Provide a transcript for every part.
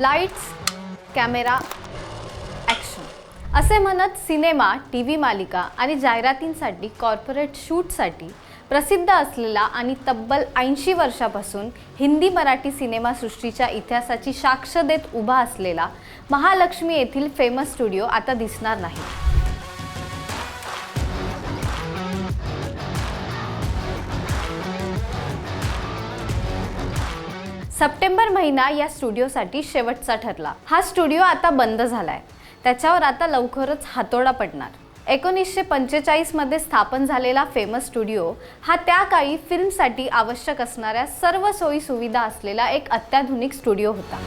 Lights camera action असे म्हणत cinema T V मालिका आणि जाहिरातींसाठी कॉर्पोरेट शूटसाठी प्रसिद्ध असलेला आणि तब्बल ऐंशी वर्षापासून हिंदी मराठी सिनेमासृष्टीच्या इतिहासाची साक्ष देत उभा असलेला महालक्ष्मी येथील फेमस स्टुडिओ आता दिसणार नाही. सप्टेंबर महिना या स्टुडिओसाठी शेवटचा ठरला. हा स्टुडिओ आता बंद झालाय. त्याच्यावर आता लवकरच हातोडा पडणार. एकोणीसशे पंचेचाळीसमध्ये स्थापन झालेला फेमस स्टुडिओ हा त्या काळी फिल्मसाठी आवश्यक असणाऱ्या सर्व सोयी सुविधा असलेला एक अत्याधुनिक स्टुडिओ होता.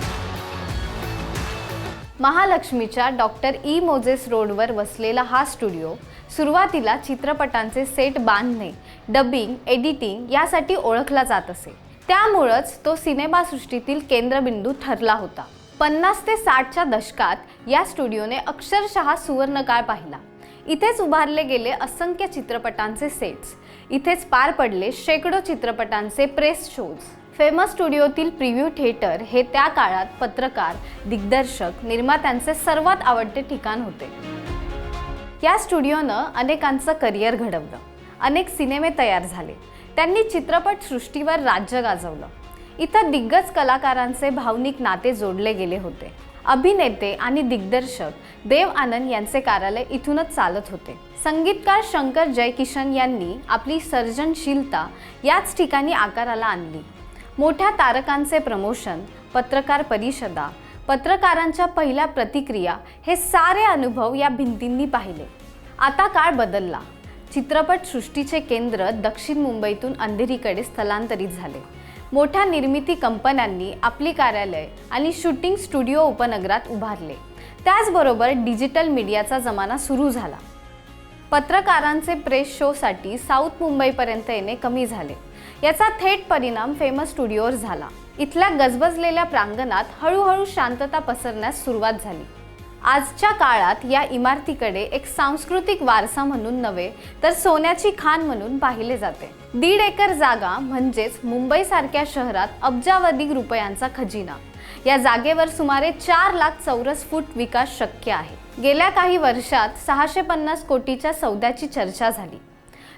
महालक्ष्मीच्या डॉक्टर ई. मोजेस रोडवर वसलेला हा स्टुडिओ सुरुवातीला चित्रपटांचे सेट बांधणे डबिंग एडिटिंग यासाठी ओळखला जात असे. त्यामुळंच तो सिनेमासृष्टीतील केंद्रबिंदू ठरला होता. पन्नास ते साठच्या दशकात या स्टुडिओने अक्षरशः सुवर्णकाळ पाहिला. इथेच उभारले गेले असंख्य चित्रपटांचे सेट्स इथेच पार पडले शेकडो चित्रपटांचे प्रेस शोज फेमस स्टुडिओतील प्रिव्ह्यू थिएटर हे त्या काळात पत्रकार दिग्दर्शक निर्मात्यांचे सर्वात आवडते ठिकाण होते. या स्टुडिओनं अनेकांचं करिअर घडवलं. अनेक सिनेमे तयार झाले. त्यांनी चित्रपटसृष्टीवर राज्य गाजवलं. इथं दिग्गज कलाकारांचे भावनिक नाते जोडले गेले होते. अभिनेते आणि दिग्दर्शक देव आनंद यांचे कार्यालय इथूनच चालत होते. संगीतकार शंकर जयकिशन यांनी आपली सर्जनशीलता याच ठिकाणी आकाराला आणली. मोठ्या तारकांचे प्रमोशन पत्रकार परिषदा पत्रकारांच्या पहिल्या प्रतिक्रिया हे सारे अनुभव या भिंतींनी पाहिले. आता काळ बदलला. चित्रपटसृष्टीचे केंद्र दक्षिण मुंबईतून अंधेरीकडे स्थलांतरित झाले. मोठ्या निर्मिती कंपन्यांनी आपली कार्यालय आणि शूटिंग स्टुडिओ उपनगरात उभारले. त्याचबरोबर डिजिटल मीडियाचा जमाना सुरू झाला. पत्रकारांचे प्रेस शोसाठी साऊथ मुंबईपर्यंत येणे कमी झाले. याचा थेट परिणाम फेमस स्टुडिओवर झाला. इथल्या गजबजलेल्या प्रांगणात हळूहळू शांतता पसरण्यास सुरुवात झाली. आजच्या काळात या इमारतीकडे एक सांस्कृतिक वारसा म्हणून नव्हे तर सोन्याची खाण म्हणून पाहिले जाते. दीड एकर जागा म्हणजेच मुंबईसारख्या शहरात अब्जावधी रुपयांचा खजिना. या जागेवर सुमारे चार लाख चौरस फूट विकास शक्य आहे. गेल्या काही वर्षात सहाशे पन्नास कोटीच्या सौद्याची चर्चा झाली.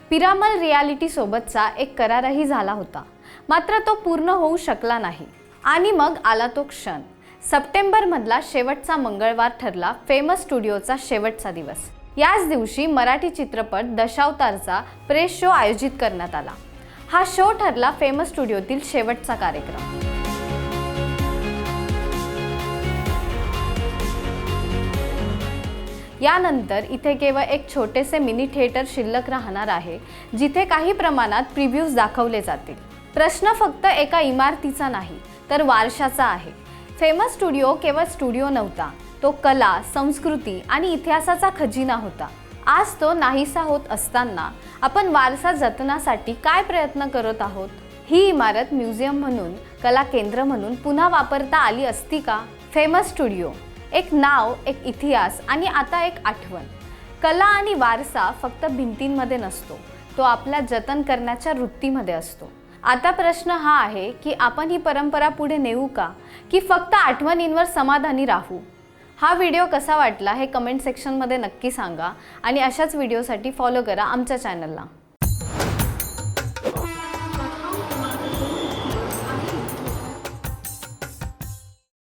पिरामल रियालिटी सोबतचा एक करारही झाला होता. मात्र तो पूर्ण होऊ शकला नाही. आणि मग आला तो क्षण. सप्टेंबरमधला शेवटचा मंगळवार ठरला फेमस स्टुडिओचा शेवटचा दिवस. याच दिवशी मराठी चित्रपट दशावतारचा प्रेस शो आयोजित करण्यात आला. हा शो ठरला फेमस स्टुडिओतील शेवटचा कार्यक्रम. यानंतर इथे केवळ एक छोटेसे मिनी थिएटर शिल्लक राहणार आहे जिथे काही प्रमाणात प्रिव्ह्यूज दाखवले जातील. प्रश्न फक्त एका इमारतीचा नाही तर वारशाचा आहे. फेमस स्टुडिओ केवळ स्टुडिओ नव्हता. तो कला संस्कृती आणि इतिहासाचा खजिना होता. आज तो नाहीसा होत असताना आपण वारसा जतनासाठी काय प्रयत्न करत आहोत? ही इमारत म्युझियम म्हणून कला केंद्र म्हणून पुन्हा वापरता आली असती का? Famous studio. एक नाव एक इतिहास आणि आता एक आठवण. कला आणि वारसा फक्त भिंतींमध्ये नसतो. तो आपल्या जतन करण्याच्या वृत्तीमध्ये असतो. आता प्रश्न हा आहे की आपण ही परंपरा पुढे नेऊ का? की फक्त आठवणींवर समाधानी राहू? हा व्हिडिओ कसा वाटला हे कमेंट सेक्शनमध्ये नक्की सांगा आणि अशाच व्हिडिओसाठी फॉलो करा आमच्या चॅनलला